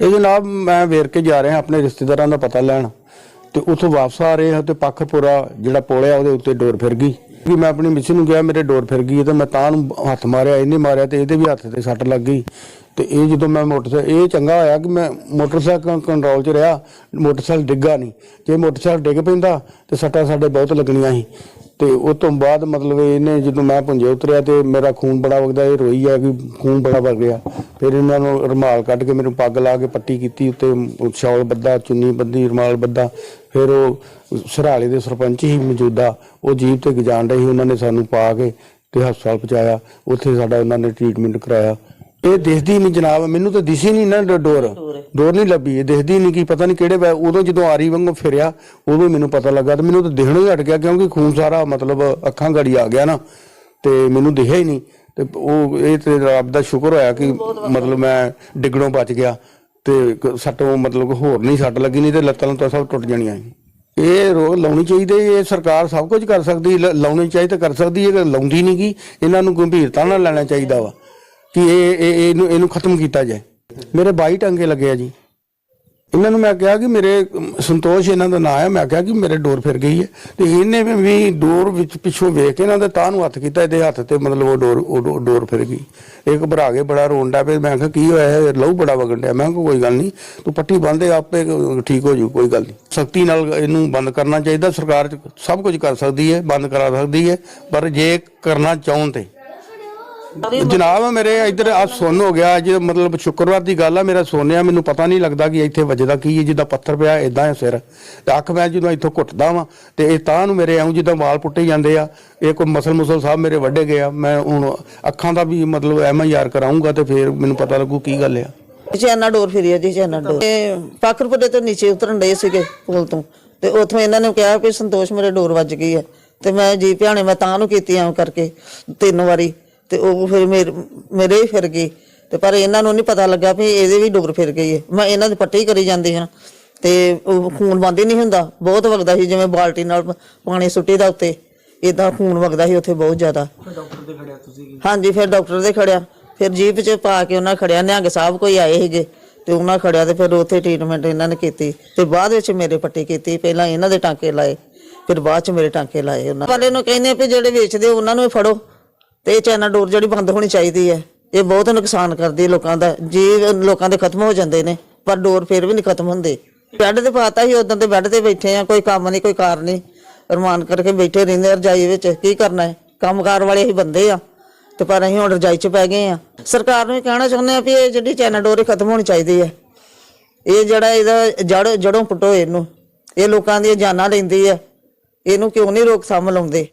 ਇਹ ਜਨਾਬ ਮੈਂ ਵੇਰ ਕੇ ਜਾ ਰਿਹਾ ਆਪਣੇ ਰਿਸ਼ਤੇਦਾਰਾਂ ਦਾ ਪਤਾ ਲੈਣ ਤੇ ਉੱਥੋਂ ਵਾਪਸ ਆ ਰਹੇ ਹਾਂ ਤੇ ਪੱਖਪੁਰਾ ਜਿਹੜਾ ਪੁਲ ਆ ਉਹਦੇ ਉੱਤੇ ਡੋਰ ਫਿਰ ਗਈ। ਕਿ ਮੈਂ ਆਪਣੀ ਮਿੱਸੀ ਨੂੰ ਕਿਹਾ, ਮੇਰੇ ਡੋਰ ਫਿਰ ਗਈ ਹੈ ਤੇ ਮੈਂ ਤਾਂ ਨੂੰ ਹੱਥ ਮਾਰਿਆ, ਇਹਨੇ ਮਾਰਿਆ ਤੇ ਇਹਦੇ ਵੀ ਹੱਥ ਤੇ ਸੱਟ ਲੱਗ ਗਈ। ਤੇ ਇਹ ਜਦੋਂ ਮੈਂ ਮੋਟਰਸਾਈਕਲ, ਇਹ ਚੰਗਾ ਹੋਇਆ ਕਿ ਮੈਂ ਮੋਟਰਸਾਈਕਲ ਕੰਟਰੋਲ 'ਚ ਰਿਹਾ, ਮੋਟਰਸਾਈਕਲ ਡਿੱਗਾ ਨਹੀਂ। ਜੇ ਮੋਟਰਸਾਈਕਲ ਡਿੱਗ ਪੈਂਦਾ ਤੇ ਸੱਟਾਂ ਸਾਡੇ ਬਹੁਤ ਲੱਗਣੀਆਂ ਸੀ। ਤੇ ਉਸ ਤੋਂ ਬਾਅਦ ਮਤਲਬ ਇਹਨੇ ਜਦੋਂ ਮੈਂ ਪੁੰਜੇ ਉਤਰਿਆ ਤੇ ਮੇਰਾ ਖੂਨ ਬੜਾ ਵਗਦਾ, ਇਹ ਰੋਈ ਆ ਕਿ ਖੂਨ ਬੜਾ ਵਗ ਗਿਆ। ਫਿਰ ਇਹਨਾਂ ਨੂੰ ਰੁਮਾਲ ਕੱਢ ਕੇ ਮੈਨੂੰ ਪੱਗ ਲਾ ਕੇ ਪੱਟੀ ਕੀਤੀ, ਉੱਤੇ ਸ਼ਾਲ ਬੱਧਾ, ਚੁੰਨੀ ਬੱਦੀ ਰੁਮਾਲ ਬੱਦਾ ਫਿਰ ਉਹ ਸਰਾਲੇ ਦੇ ਸਰਪੰਚ ਹੀ ਮੌਜੂਦਾ ਉਹ ਜੀਪ ਤੇ ਗਜਾਣ ਰਹੇ ਉਹਨਾਂ ਨੇ ਸਾਨੂੰ ਪਾ ਕੇ ਤੇ ਹਸਪਤਾਲ ਪਹੁੰਚਾਇਆ। ਉੱਥੇ ਸਾਡਾ ਉਹਨਾਂ ਨੇ ਟ੍ਰੀਟਮੈਂਟ ਕਰਾਇਆ। ਇਹ ਦਿਖਦੀ ਨਹੀਂ ਜਨਾਬ ਮੈਨੂੰ ਤਾਂ ਦਿਸੀ ਨਹੀਂ ਨਾ ਡ- ਡੋਰ। ਡੋਰ। ਨਹੀਂ ਲੱਭੀ ਇਹ ਦਿਖਦੀ ਨਹੀਂ ਕੀ ਪਤਾ ਨਹੀਂ ਕਿਹੜੇ ਵੇ ਉਦੋਂ ਜਦੋਂ ਆਰੀ ਵਾਂਗੂ ਫਿਰਿਆ ਉਦੋਂ ਮੈਨੂੰ ਪਤਾ ਲੱਗਾ ਤੇ ਮੈਨੂੰ ਤਾਂ ਦਿਖਣੋਂ ਹੀ ਹਟ ਗਿਆ ਕਿਉਂਕਿ ਖੂਨ ਸਾਰਾ ਮਤਲਬ ਅੱਖਾਂ ਗੜੀ ਆ ਗਿਆ ਨਾ ਤੇ ਮੈਨੂੰ ਦਿਖਿਆ ਹੀ ਨਹੀਂ ਤੇ ਉਹ ਇਹ ਤੇ ਰੱਬ ਦਾ ਸ਼ੁਕਰ ਹੋਇਆ ਕਿ ਮਤਲਬ ਮੈਂ ਡਿੱਗਣੋਂ ਬਚ ਗਿਆ ਤੇ ਕ- ਸੱਟੋਂ ਮਤਲਬ ਹੋਰ ਨਹੀਂ ਸੱਟ ਲੱਗੀ ਨਹੀਂ ਤੇ ਲੱਤਾਂ ਲੁੱਤਾਂ ਸਭ ਟੁੱਟ ਜਾਣੀਆਂ ਸੀ। ਇਹ ਰੋਕ ਲਾਉਣੀ ਚਾਹੀਦੀ ਹੈ, ਇਹ ਸਰਕਾਰ ਸਭ ਕੁਝ ਕਰ ਸਕਦੀ ਲ- ਲਾਉਣੀ ਚਾਹੀਦੀ ਤਾਂ ਕਰ ਸਕਦੀ ਹੈ ਲਾਉਂਦੀ ਨਹੀਂ ਗੀ। ਇਹਨਾਂ ਨੂੰ ਗੰਭੀਰਤਾ ਨਾਲ ਲੈਣਾ ਚਾਹੀਦਾ ਵਾ। ਕਿ ਇਹ ਇਹ- ਇਹਨੂੰ ਇਹਨੂੰ ਖਤਮ ਕੀਤਾ ਜਾਏ। ਮੇਰੇ 22 ਟੰਗੇ ਲੱਗੇ ਆ ਜੀ। ਇਹਨਾਂ ਨੂੰ ਮੈਂ ਕਿਹਾ ਕਿ ਮੇਰੇ ਅਮ, ਸੰਤੋਸ਼ ਇਹਨਾਂ ਦਾ ਨਾਂ ਹੈ ਮੈਂ ਕਿਹਾ ਕਿ ਮੇਰੇ ਡੋਰ ਫਿਰ ਗਈ ਹੈ। ਤੇ ਇਹਨੇ ਵੀ- ਵੀ ਡੋਰ ਵਿੱਚ ਪਿੱਛੋਂ ਵੇਖ ਕੇ ਇਹਨਾਂ ਦੇ ਤਾਂ ਨੂੰ ਹੱਥ ਕੀਤਾ। ਇਹਦੇ ਹੱਥ ਤੇ ਮਤਲਬ ਉਹ ਡੋਰ ਉਹ ਡੋ- ਡੋਰ ਫਿਰ ਗਈ। ਇਹ ਘਬਰਾ ਕੇ ਬੜਾ ਰੋਂਦਾ ਪਿਆ। ਮੈਂ ਕਿਹਾ ਕੀ ਹੋਇਆ ਹੈ? ਲਹੂ ਬੜਾ ਵਗਣ ਡਿਆ। ਮੈਂ ਕਿਹਾ ਕੋਈ ਗੱਲ ਨਹੀਂ। ਤੂੰ ਪੱਟੀ ਬੰਨ੍ਹ ਦੇ ਆਪੇ ਠੀਕ ਹੋ ਜੂ। ਕੋਈ ਗੱਲ ਨਹੀਂ। ਸਖਤੀ ਨਾਲ ਇਹਨੂੰ ਬੰਦ ਕਰਨਾ ਚਾਹੀਦਾ। ਸਰਕਾਰ 'ਚ ਸਭ ਕੁਝ ਕਰ ਸਕਦੀ ਹੈ। ਬੰਦ ਕਰਾ ਸਕਦੀ ਹੈ। ਪਰ ਜੇ ਕਰਨਾ ਚਾਹਣ ਤੇ ਜਨਾਬ, ਮੇਰੇ ਇੱਧਰ ਆ ਸੁੰਨ ਹੋ ਗਿਆ ਅੱਜ ਮਤਲਬ ਸ਼ੁੱਕਰਵਾਰ ਦੀ ਗੱਲ ਆ, ਮੇਰਾ ਸੋਨਿਆ, ਮੈਨੂੰ ਪਤਾ ਨਹੀਂ ਲੱਗਦਾ ਕਿ ਇੱਥੇ ਵੱਜਦਾ ਕੀ ਹੈ, ਜਿੱਦਾਂ ਪੱਥਰ ਪਿਆ ਇਦਾਂ ਹੈ ਸਿਰ। ਤੇ ਅੱਖ ਮੈਂ ਜਦੋਂ ਇੱਥੋਂ ਘੁੱਟਦਾ ਵਾਂ, ਤੇ ਇਹ ਤਾਂ ਨੂੰ ਮੇਰੇ ਐਉਂ ਜਿੱਦਾਂ ਵਾਲ ਪੁੱਟੇ ਜਾਂਦੇ ਆ, ਇਹ ਕੋਈ ਮਸਲ ਮੁਸਲ ਸਾਹਿਬ ਮੇਰੇ ਵੱਡੇ ਗਏ ਆ, ਮੈਂ ਹੁਣ ਅੱਖਾਂ ਦਾ ਵੀ ਮਤਲਬ ਐਮਆਈਆਰ ਕਰਾਉਂਗਾ ਤੇ ਫਿਰ ਮੈਨੂੰ ਪਤਾ ਲੱਗੂ ਕੀ ਗੱਲ ਆ। ਚੈਨਾ ਡੋਰ ਫਿਰੀ ਜੀ, ਚੈਨਾ ਡੋਰ। ਤੇ ਪਾਖਰਪੁਰੇ ਤੋਂ ਨੀਚੇ ਉਤਰਨ ਡਏ ਸੀਗੇ ਪੁਲ ਤੋਂ। ਤੇ ਉੱਥੋਂ ਇਹਨਾਂ ਨੇ ਕਿਹਾ ਵੀ ਸੰਤੋਸ਼ ਮੇਰੇ ਡੋਰ ਵੱਜ ਗਈ ਹੈ ਤੇ ਮੈਂ ਜੀ ਭਿਆਣੇ ਮੈਂ ਤਾਂ ਨੂੰ ਕੀਤੀ ਐਂ ਕਰਕੇ ਤਿੰਨ ਵਾਰੀ। ਤੇ ਉਹ ਫਿਰ ਮੇਰੇ ਮੇਰੇ ਹੀ ਫਿਰ ਗਈ ਤੇ ਪਰ ਇਹਨਾਂ ਨੂੰ ਨਹੀਂ ਪਤਾ ਲੱਗਾ ਵੀ ਇਹਦੇ ਵੀ ਡੋਰ ਫਿਰ ਗਈ ਹੈ ਮੈਂ ਇਹਨਾਂ ਦੀ ਪੱਟੀ ਕਰੀ ਜਾਂਦੀ ਹਾਂ। ਤੇ ਉਹ ਖੂਨ ਬੰਦ ਹੀ ਨਹੀਂ ਹੁੰਦਾ। ਬਹੁਤ ਵਗਦਾ ਸੀ ਜਿਵੇਂ ਬਾਲਟੀ ਨਾਲ ਪਾਣੀ ਸੁੱਟੀ ਦਾ ਉੱਤੇ। ਇਦਾਂ ਖੂਨ ਵਗਦਾ ਸੀ ਉੱਥੇ ਬਹੁਤ ਜ਼ਿਆਦਾ। ਹਾਂਜੀ ਫਿਰ ਡਾਕਟਰ ਦੇ ਖੜਿਆ। ਫਿਰ ਜੀਪ 'ਚ ਪਾ ਕੇ ਉਹਨਾਂ ਖੜਿਆ। ਨਿਹੰਗ ਸਾਹਿਬ ਕੋਈ ਆਏ ਸੀਗੇ। ਤੇ ਉਹਨਾਂ ਖੜਿਆ ਤੇ ਫਿਰ ਉੱਥੇ ਟ੍ਰੀਟਮੈਂਟ ਇਹਨਾਂ ਨੇ ਕੀਤੀ। ਤੇ ਬਾਅਦ ਵਿੱਚ ਮੇਰੇ ਪੱਟੀ ਕੀਤੀ। ਪਹਿਲਾਂ ਇਹਨਾਂ ਦੇ ਟਾਂਕੇ ਲਾਏ। ਫਿਰ ਬਾਅਦ 'ਚ ਮੇਰੇ ਟਾਂਕੇ ਲਾਏ ਉਹਨਾਂ। ਵਾਲੇ ਨੂੰ ਕਹਿੰਦੇ ਆ ਵੀ ਜਿਹੜੇ ਵੇਚਦੇ ਉਹਨਾਂ ਨੂੰ ਫੜੋ। ਤੇ ਇਹ ਚੈਨਾ ਡੋਰ ਜਿਹੜੀ ਬੰਦ ਹੋਣੀ ਚਾਹੀਦੀ ਹੈ, ਇਹ ਬਹੁਤ ਨੁਕਸਾਨ ਕਰਦੀ ਹੈ ਲੋਕਾਂ ਦਾ, ਜੀਵ ਲੋਕਾਂ ਦੇ ਖਤਮ ਹੋ ਜਾਂਦੇ ਨੇ, ਪਰ ਡੋਰ ਫੇਰ ਵੀ ਨਹੀਂ ਖਤਮ ਹੁੰਦੇ। ਬੈੱਡ ਤੇ ਪਾਤਾ ਸੀ ਉਦੋਂ ਤੇ ਬੈੱਡ ਤੇ ਬੈਠੇ ਆ, ਕੋਈ ਕੰਮ ਨਹੀਂ, ਕੋਈ ਕਾਰ ਨਹੀਂ। ਰਮਾਨ ਕਰਕੇ ਬੈਠੇ ਰਹਿੰਦੇ ਆ ਰਜਾਈ ਵਿੱਚ, ਕੀ ਕਰਨਾ ਹੈ? ਕੰਮਕਾਰ ਵਾਲੇ ਹੀ ਬੰਦੇ ਆ, ਤੇ ਪਰ ਅਸੀਂ ਹੁਣ ਰਜਾਈ 'ਚ ਪੈ ਗਏ ਆ। ਸਰਕਾਰ ਨੂੰ ਇਹ ਕਹਿਣਾ ਚਾਹੁੰਦੇ ਆ ਵੀ ਇਹ ਜਿਹੜੀ ਚੈਨਾ ਡੋਰ ਇਹ ਖਤਮ ਹੋਣੀ ਚਾਹੀਦੀ ਹੈ। ਇਹ ਜਿਹੜਾ ਇਹਦਾ ਜੜ ਜੜੋਂ ਪੁੱਟੋ ਇਹਨੂੰ। ਇਹ ਲੋਕਾਂ ਦੀਆਂ ਜਾਨਾਂ ਲੈਂਦੀ ਹੈ। ਇਹਨੂੰ ਕਿਉਂ ਨਹੀਂ ਰੋਕਥਾਮ ਲਾਉਂਦੇ?